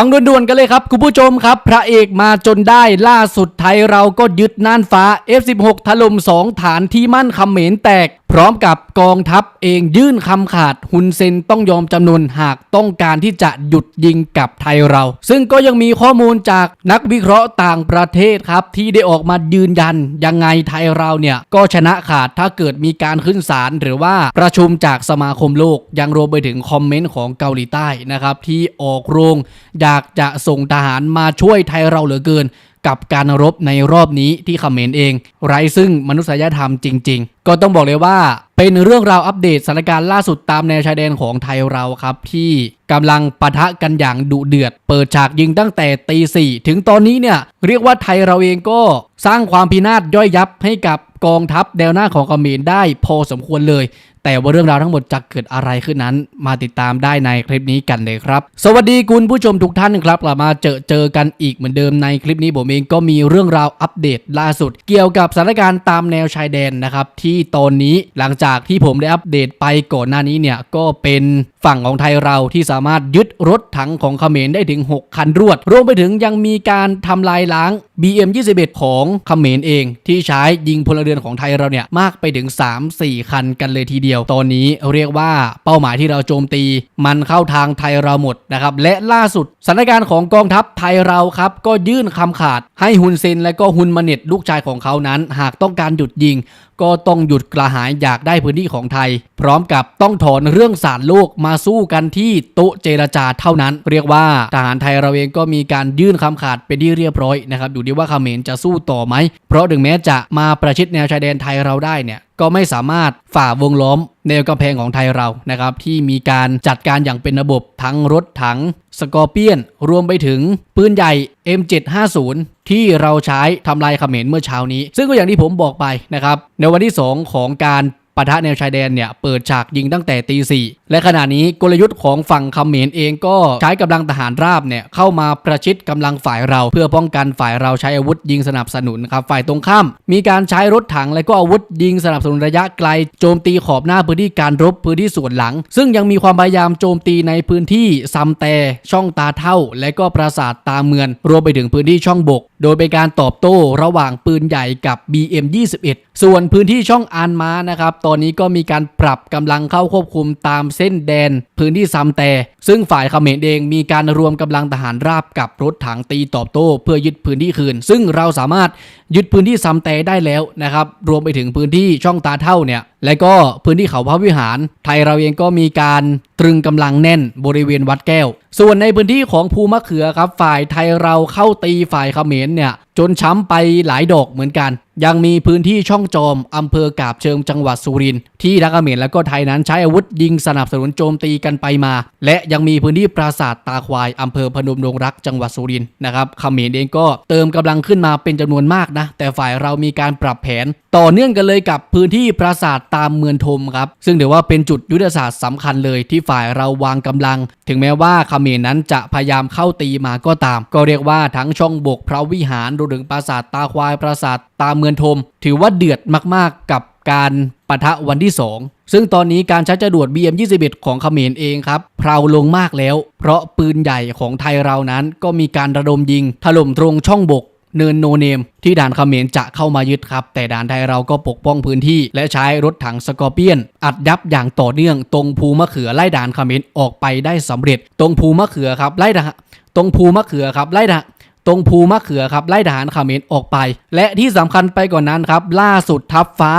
ฟังด่วนๆกันเลยครับ คุณผู้ชมครับ พระเอกมาจนได้ล่าสุดไทยเราก็ยึดน่านฟ้า F16 ถล่ม2 ฐานที่มั่นคำเหม็นแตก พร้อมกับกองทัพเองยื่นคำขาดฮุนเซนต้องยอมจำนวนหากต้องการที่จะหยุดยิงกับไทยเรา ซึ่งก็ยังมีข้อมูลจากนักวิเคราะห์ต่างประเทศครับ ที่ได้ออกมายืนยันยังไงไทยเราเนี่ยก็ชนะขาดถ้าเกิดมีการขึ้นศาลหรือว่าประชุมจากสมาคมโลกยังรวมไปถึงคอมเมนต์ของเกาหลีใต้นะครับที่ออกโรง อยากจะส่งทหารมาช่วยไทยเราเหลือเกิน กับการรบในรอบนี้ที่เขมรเอง ไร้ซึ่งมนุษยธรรมจริง ๆ ก็ต้องบอกเลยว่า เป็นเรื่องราวอัปเดตสถานการณ์ล่าสุดตามแนวชายแดนของไทยเราครับ ที่กำลังปะทะกันอย่างดุเดือด เปิดฉากยิงตั้งแต่ตีสี่ถึงตอนนี้เนี่ยเรียกว่าไทยเราเองก็สร้างความพินาศย่อยยับให้กับ กองทัพแนวหน้าของเขมรได้พอสมควรเลย แต่ว่าเรื่องราวทั้งหมดจะเกิดอะไรขึ้นนั้น มาติดตามได้ในคลิปนี้กันเลยครับ สวัสดีคุณผู้ชมทุกท่านครับกลับมาเจอเจอกันอีกเหมือนเดิมในคลิปนี้ผมเองก็มีเรื่องราวอัปเดตล่าสุด เกี่ยวกับสถานการณ์ตามแนวชายแดนนะครับที่ตอนนี้หลังจากที่ผมได้อัปเดตไปก่อนหน้านี้เนี่ยก็เป็นฝั่งของไทยเราที่สามารถยึดรถถังของเขมรได้ถึง 6 คันรวด รวมไปถึงยังมีการทำลายล้าง BM21 ของเขมรเอง ที่ใช้ยิงพลเรือนของไทยเราเนี่ยมากไปถึง 3-4 คันกันเลยทีเดียว ตอนนี้เรียกว่าเป้าหมายที่เราโจมตี มันเข้าทางไทยเราหมดนะครับ และล่าสุดสถานการณ์ของกองทัพไทยเราครับก็ยื่นคำขาดให้ฮุนเซนและก็ฮุนมาเน็ตลูกชายของเขานั้น หากต้องการหยุดยิง ก็ต้องหยุดกระหายอยากได้พื้นที่ของไทย พร้อมกับต้องถอนเรื่องสารโลกมาสู้กันที่โต๊ะเจรจาเท่านั้น เรียกว่าทหารไทยเราเองก็มีการยื่นคำขาดเป็นที่เรียบร้อยนะครับดูดีว่าเขมรจะสู้ต่อไหม เพราะถึงแม้จะมาประชิดแนวชายแดนไทยเราได้เนี่ยก็ไม่สามารถฝ่าวงล้อม แนวกำแพงของไทยเรานะครับที่มีการจัดการอย่างเป็นระบบทั้งรถถังสกอร์เปียน รวมไปถึงปืนใหญ่ M750 ที่เราใช้ทำลายเขมรเมื่อเช้านี้ ซึ่งก็อย่างที่ผมบอกไปนะครับในวันที่ 2 ของการ ปะทะแนวชายแดนเนี่ยเปิดฉากยิงตั้งแต่ตีสี่และขณะนี้กลยุทธ์ของฝั่งเขมรเองก็ใช้กำลังทหารราบเนี่ยเข้ามาประชิดกำลังฝ่ายเรา เพื่อป้องกันฝ่ายเราใช้อาวุธยิงสนับสนุนครับฝ่ายตรงข้าม มีการใช้รถถังและก็อาวุธยิงสนับสนุนระยะไกล โจมตีขอบหน้าพื้นที่การรบพื้นที่ส่วนหลัง ซึ่งยังมีความพยายามโจมตีในพื้นที่ซัมแต่ช่องตาเท่า และก็ปราสาทตาเมือน รวมไปถึงพื้นที่ช่องบก โดยเป็นการตอบโต้ระหว่างปืนใหญ่กับ BM21 ส่วนพื้นที่ช่องอานมานะครับตอนนี้ก็มีการปรับกำลังเข้าควบคุมตามเส้นแดนพื้นที่ซัมแต่ ซึ่งฝ่ายเขมรเองมีการรวมกำลังทหารราบกับรถถังตีตอบโต้ เพื่อยึดพื้นที่คืน ซึ่งเราสามารถยึดพื้นที่ซัมแต่ได้แล้วนะครับ รวมไปถึงพื้นที่ช่องตาเท่าเนี่ยและก็พื้นที่เขาพระวิหาร ไทยเราเองก็มีการตรึงกำลังแน่นบริเวณวัดแก้ว ส่วนในพื้นที่ของภูมะเขือครับ ฝ่ายไทยเราเข้าตีฝ่ายเขมรเนี่ยจนช้ำไปหลายดอกเหมือนกัน ยังมีพื้นที่ช่องจอมอำเภอกาบเชิงจังหวัดสุรินทร์ที่ทั้งเขมรและก็ไทยนั้นใช้อาวุธยิงสนับสนุนโจมตีกันไปมา และยังมีพื้นที่ปราสาทตาควายอำเภอพนมดงรักจังหวัดสุรินทร์นะครับเขมรเองก็เติมกำลังขึ้นมาเป็นจำนวนมากนะแต่ฝ่ายเรามีการปรับแผน ต่อเนื่องกันเลยกับพื้นที่ปราสาทตามเมืองทมครับ ซึ่งถือว่าเป็นจุดยุทธศาสตร์สำคัญเลยที่ฝ่ายเราวางกำลัง ถึงแม้ว่าเขมรนั้นจะพยายามเข้าตีมาก็ตาม ก็เรียกว่าทั้งช่องบกพระวิหารรวมถึงปราสาทตาควายปราสาทตามเมืองทมถือว่าเดือดมากๆกับการปะทะวันที่ 2 ซึ่งตอนนี้การใช้จรวด BM21 ของเขมรเองครับเพลาลงมากแล้ว เพราะปืนใหญ่ของไทยเรานั้นก็มีการระดมยิงถล่มตรงช่องบก เนินโนเนม ที่ด่านเขมรจะเข้ามายึดครับ แต่ด่านไทยเราก็ปกป้องพื้นที่ และใช้รถถังสกอร์เปียน อัดยับอย่างต่อเนื่อง ตรงภูมะเขือไล่ด่านเขมรออกไปได้สำเร็จ ตรงภูมะเขือครับไล่ด่านตรงภูมะเขือครับไล่ด่านตรงภูมะเขือครับไล่ทหารเขมรออกไป และที่สำคัญไปกว่านนั้นครับ ล่าสุดทัพฟ้า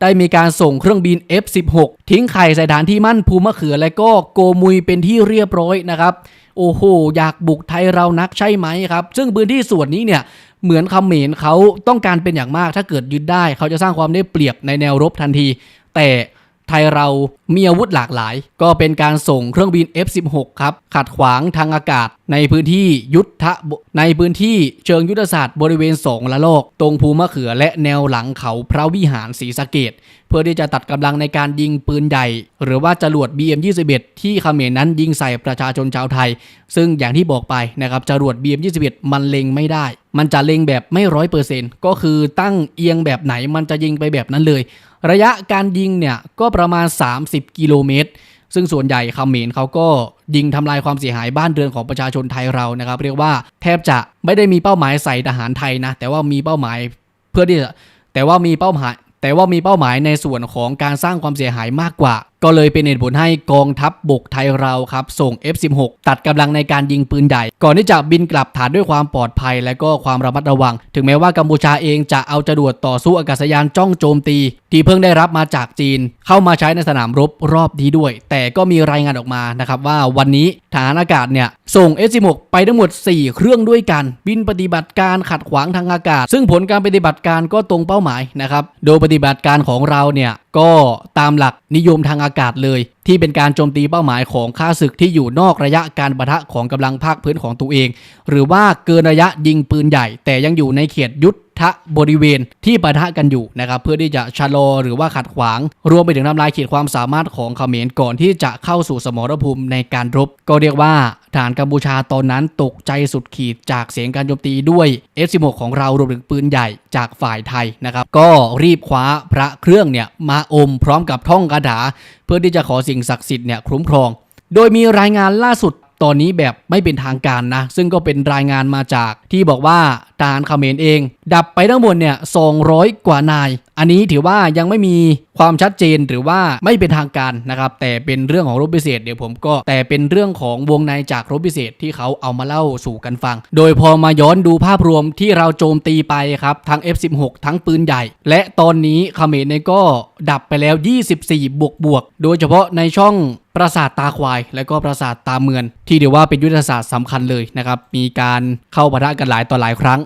ได้มีการส่งเครื่องบิน F16 ทิ้งไข่ใส่ฐานที่มั่นภูมะเขือและก็โกมุยเป็นที่เรียบร้อยนะครับ โอ้โห อยากบุกไทยเรานักใช่ไหมครับ ซึ่งพื้นที่ส่วนนี้เนี่ยเหมือนคำเขมรเขาต้องการเป็นอย่างมาก ถ้าเกิดยึดได้ เขาจะสร้างความได้เปรียบในแนวรบทันที แต่ ไทยเรามีอาวุธหลากหลาย ก็เป็นการส่งเครื่องบิน F16 ครับขัดขวางทางอากาศ ในพื้นที่ยุทธะในพื้นที่เชิงยุทธศาสตร์บริเวณสองละโลก ตรงภูมะเขือและแนวหลังเขาพระวิหารศรีสะเกดเพื่อที่จะตัดกำลังในการยิงปืนใหญ่ หรือว่าจรวด BM21 ที่เขมรนั้นยิงใส่ประชาชนชาวไทย ซึ่งอย่างที่บอกไปนะครับจรวด BM21 มันเล็งไม่ได้ มันจะเล็งแบบไม่ร้อยเปอร์เซ็นต์ก็คือตั้งเอียงแบบไหนมันจะยิงไปแบบนั้นเลย ระยะการยิงเนี่ยก็ประมาณ 30 กิโลเมตร ซึ่งส่วนใหญ่เขมรเขาก็ยิงทำลายความเสียหายบ้านเรือนของประชาชนไทยเรานะครับ เรียกว่าแทบจะไม่ได้มีเป้าหมายใส่ทหารไทยนะ แต่ว่ามีเป้าหมายเพื่อที่จะแต่ว่ามีเป้าหมาย แต่ว่ามีเป้าหมายในส่วนของการสร้างความเสียหายมากกว่า ก็เลยเป็นเหตุผลให้กองทัพบบกไทยเราครับ ส่ง F16 ตัดกำลังในการยิงปืนใหญ่ ก่อนที่จะบินกลับฐานด้วยความปลอดภัย และก็ความระมัดระวัง ถึงแม้ว่ากัมพูชาเองจะเอาจรวดต่อสู้อากาศยานจ้องโจมตี ที่เพิ่งได้รับมาจากจีน เข้ามาใช้ในสนามรบรอบนี้ด้วย แต่ก็มีรายงานออกมานะครับว่าวันนี้ทหารอากาศเนี่ยส่ง F16 ไปทั้งหมด 4 เครื่องด้วยกัน บินปฏิบัติการขัดขวางทางอากาศ ซึ่งผลการปฏิบัติการก็ตรงเป้าหมายนะครับโดยปฏิบัติการของเราเนี่ยก็ตามหลักนิยมทางอากาศการเลย ที่เป็นการโจมตีเป้าหมายของข้าศึกที่อยู่นอกระยะการปะทะของกำลังภาคพื้นของตัวเอง หรือว่าเกินระยะยิงปืนใหญ่ แต่ยังอยู่ในเขตยุทธบริเวณที่ปะทะกันอยู่นะครับเพื่อที่จะชะลอหรือว่าขัดขวาง รวมไปถึงทำลายขีดความสามารถของเขมรก่อนที่จะเข้าสู่สมรภูมิในการรบ ก็เรียกว่า ทหารกัมพูชาตอนนั้นตกใจสุดขีดจากเสียงการโจมตีด้วย F16 ของเรารวมถึงปืนใหญ่จากฝ่ายไทยนะครับ ก็รีบคว้าพระเครื่องเนี่ยมาอมพร้อมกับท่องคาถา เพื่อที่จะขอสิ่งศักดิ์สิทธิ์เนี่ยคุ้มครอง โดยมีรายงานล่าสุดตอนนี้แบบไม่เป็นทางการนะ ซึ่งก็เป็นรายงานมาจากที่บอกว่า ทหารเขมรเอง ดับไปทั้งหมดเนี่ย200 กว่านาย อันนี้ถือว่ายังไม่มีความชัดเจนหรือว่าไม่เป็นทางการนะครับ แต่เป็นเรื่องของรบพิเศษเดี๋ยวผมก็แต่เป็นเรื่องของวงในจากรบพิเศษที่เขาเอามาเล่าสู่กันฟัง โดยพอมาย้อนดูภาพรวมที่เราโจมตีไปครับทั้ง F16 ทั้งปืนใหญ่ และตอนนี้เขมรเนี่ยก็ดับไปแล้ว 24 บวกบวกๆโดยเฉพาะในช่องปราสาทตาควาย และก็ปราสาทตาเมือน ที่เดี๋ยวว่าเป็นยุทธศาสตร์สำคัญเลยนะครับ มีการเข้าปะทะกันหลายต่อหลายครั้ง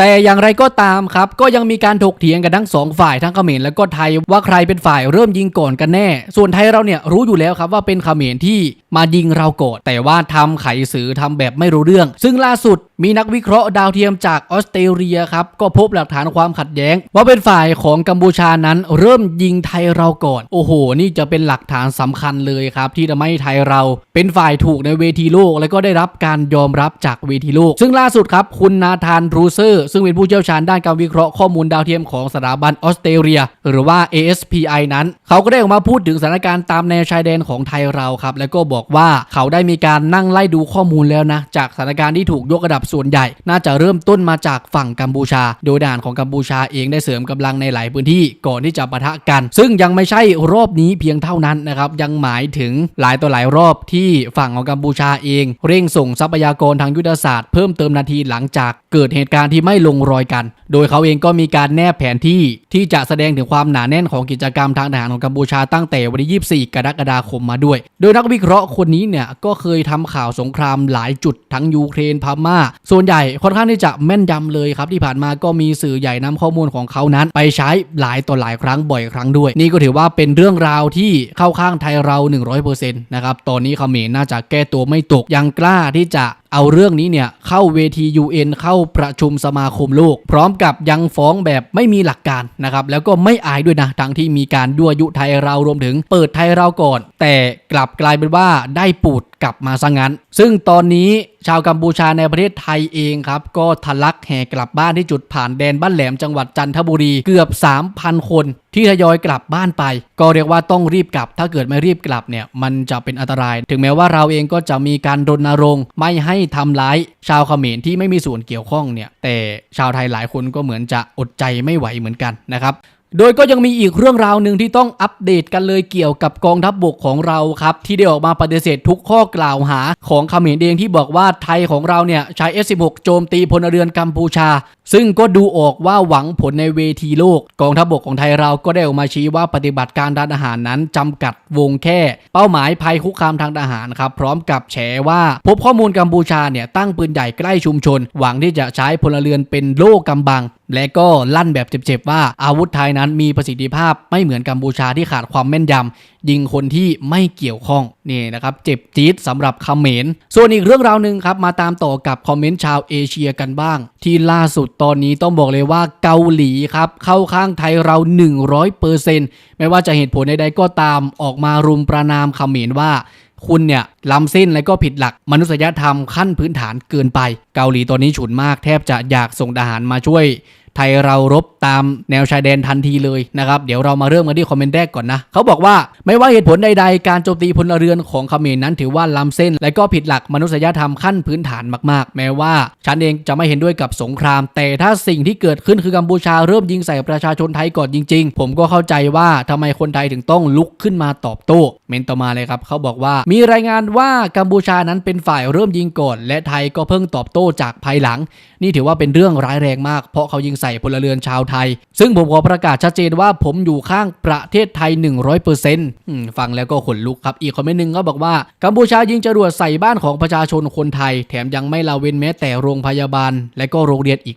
แต่อย่างไรก็ตามครับ ก็ยังมีการถกเถียงกันทั้งสองฝ่ายทั้งเขมรและก็ไทยว่าใครเป็นฝ่ายเริ่มยิงก่อนกันแน่ ส่วนไทยเราเนี่ยรู้อยู่แล้วครับว่าเป็นเขมรที่มายิงเราก่อนแต่ว่าทำไขสือทำแบบไม่รู้เรื่อง ซึ่งล่าสุดมีนักวิเคราะห์ดาวเทียมจากออสเตรเลียครับก็พบหลักฐานความขัดแย้ง ว่าเป็นฝ่ายของกัมพูชานั้น เริ่มยิงไทยเราก่อน โอ้โห นี่จะเป็นหลักฐานสำคัญเลยครับที่ทำให้ไทยเราเป็นฝ่ายถูกในเวทีโลก และก็ได้รับการยอมรับจากเวทีโลก ซึ่งล่าสุดครับคุณนาธานรูเซอร์ซึ่งเป็นผู้เชี่ยวชาญด้านการวิเคราะห์ข้อมูลดาวเทียมของสถาบันออสเตรเลีย หรือว่า ASPI นั้น เขาก็ได้ออกมาพูดถึงสถานการณ์ตามแนวชายแดนของไทยเราครับ แล้วก็บอกว่าเขาได้มีการนั่งไล่ดูข้อมูลแล้วนะ จากสถานการณ์ที่ถูกยกระดับส่วนใหญ่ น่าจะเริ่มต้นมาจากฝั่งกัมพูชา โดยด่านของกัมพูชาเองได้เสริมกำลังในหลายพื้นที่ก่อนที่จะปะทะกัน ซึ่งยังไม่ใช่รอบนี้เพียงเท่านั้นนะครับยังหมายถึงหลายต่อหลายรอบที่ฝั่งของกัมพูชาเอง เร่งส่งทรัพยากรทางยุทธศาสตร์เพิ่มเติมนาทีหลังจากเกิดเหตุการณ์ที่ไม่ลงรอยกัน โดยเขาเองก็มีการแนบแผนที่ที่จะแสดงถึงความหนาแน่นของกิจกรรมทางทหารของกัมพูชาตั้งแต่วันที่ 24 กรกฎาคมมาด้วย โดยนักวิเคราะห์คนนี้เนี่ยก็เคยทำข่าวสงครามหลายจุดทั้งยูเครนพม่า ส่วนใหญ่ค่อนข้างที่จะแม่นยำเลยครับที่ผ่านมาก็มีสื่อใหญ่นำข้อมูลของเขานั้น ไปใช้หลายต่อหลายครั้งบ่อยครั้งด้วย นี่ก็ถือว่าเป็นเรื่องราวที่เข้าข้างไทยเรา 100%นะครับตอนนี้เขมรน่าจะแก้ตัวไม่ตกยังกล้าที่จะเอาเรื่องนี้เนี่ยเข้าเวที UN เข้าประชุมสมาคมโลก พร้อมกับยังฟ้องแบบไม่มีหลักการนะครับแล้วก็ไม่อายด้วยนะทั้งที่มีการยั่วยุไทยเรารวมถึงเปิดไทยเราก่อน แต่กลับกลายเป็นว่าได้ปูดกลับมาซะงั้น ซึ่งตอนนี้ชาวกัมพูชาในประเทศไทยเองครับ ก็ทะลักแห่กลับบ้านที่จุดผ่านแดนบ้านแหลมจังหวัดจันทบุรีเกือบ 3,000 คน ที่ทยอยกลับบ้านไป ก็เรียกว่าต้องรีบกลับ ถ้าเกิดไม่รีบกลับเนี่ยมันจะเป็นอันตราย ถึงแม้ว่าเราเองก็จะมีการรณรงค์ไม่ให้ทำร้ายชาวเขมรที่ไม่มีส่วนเกี่ยวข้องเนี่ยแต่ชาวไทยหลายคนก็เหมือนจะอดใจไม่ไหวเหมือนกันนะครับ โดยก็ยังมีอีกเรื่องราวหนึ่งที่ต้องอัปเดตกันเลยเกี่ยวกับกองทัพบบกของเราครับ ที่ได้ออกมาปฏิเสธทุกข้อกล่าวหาของเขมรเองที่บอกว่าไทยของเราเนี่ยใช้ S16 โจมตีพลเรือนกัมพูชา ซึ่งก็ดูออกว่าหวังผลในเวทีโลก กองทัพบบกของไทยเราก็ได้ออกมาชี้ว่าปฏิบัติการด้านอาหารนั้นจำกัดวงแค่ เป้าหมายภัยคุกคามทางทหารครับพร้อมกับแฉว่า พบข้อมูลกัมพูชาเนี่ยตั้งปืนใหญ่ใกล้ชุมชน หวังที่จะใช้พลเรือนเป็นโล่กำบัง และก็ลั่นแบบเจ็บๆว่าอาวุธไทยนั้นมีประสิทธิภาพไม่เหมือนกัมพูชาที่ขาดความแม่นยำยิงคนที่ไม่เกี่ยวข้องนี่นะครับเจ็บจี๊ดสำหรับเขมรส่วนอีกเรื่องราวหนึ่งครับมาตามต่อกับคอมเมนต์ชาวเอเชียกันบ้าง ที่ล่าสุดตอนนี้ต้องบอกเลยว่าเกาหลีครับเข้าข้างไทยเรา 100%ไม่ว่าจะเหตุผลใดๆก็ตามออกมารุมประนามเขมรว่า คุณเนี่ยล้ำเส้นและก็ผิดหลักมนุษยธรรมขั้นพื้นฐานเกินไป เกาหลีตอนนี้ฉุนมากแทบจะอยากส่งทหารมาช่วย ไทยเรารบตามแนวชายแดนทันทีเลยนะครับเดี๋ยวเรามาเริ่มกันที่คอมเมนต์แรกก่อนนะเขาบอกว่าไม่ว่าเหตุผลใดๆ การโจมตีพลเรือนของเขมรนั้นถือว่าล้ำเส้น และก็ผิดหลักมนุษยธรรมขั้นพื้นฐานมากๆ แม้ว่าฉันเองจะไม่เห็นด้วยกับสงคราม แต่ถ้าสิ่งที่เกิดขึ้นคือกัมพูชาเริ่มยิงใส่ประชาชนไทยก่อนจริง ๆ ผมก็เข้าใจว่าทำไมคนไทยถึงต้องลุกขึ้นมาตอบโต้ เมนต่อมาเลยครับเขาบอกว่ามีรายงานว่ากัมพูชานั้นเป็นฝ่ายเริ่มยิงก่อน และไทยก็เพิ่งตอบโต้จากภายหลัง นี่ถือว่าเป็นเรื่องร้ายแรงมาก เพราะเขายิงใส่พลเรือนชาวไทย ซึ่งผมขอประกาศชัดเจนว่าผมอยู่ข้างประเทศไทย 100%อืมฟังแล้วก็ขนลุกครับ อีกคอมเมนต์หนึ่งก็บอกว่ากัมพูชายิงจรวดใส่บ้านของประชาชนคนไทย แถมยังไม่ละเว้นแม้แต่โรงพยาบาล และก็โรงเรียนอีก